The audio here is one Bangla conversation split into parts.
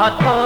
चाहता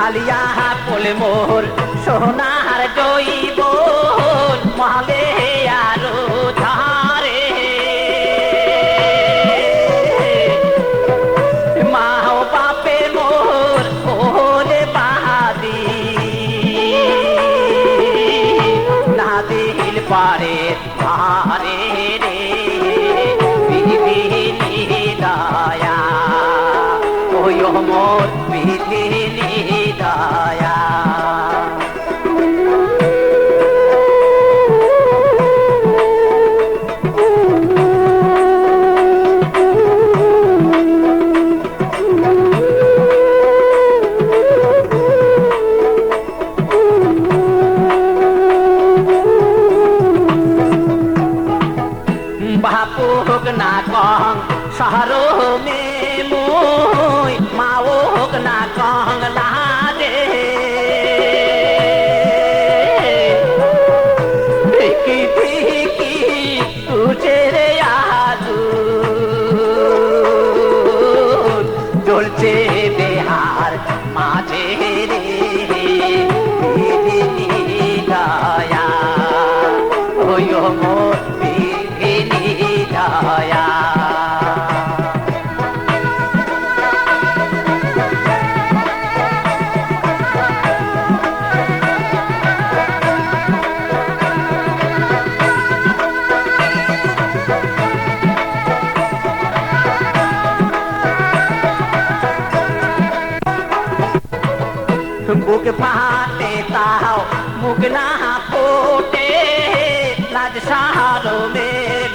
হালিয়া পোল মোর সোনার জৈব মহালে চলছে বেহার মাঝে দয়া ওই মো দয়া বুক ফাটে তাও মুখ না ফোটে। লাজ সাহারো মেরে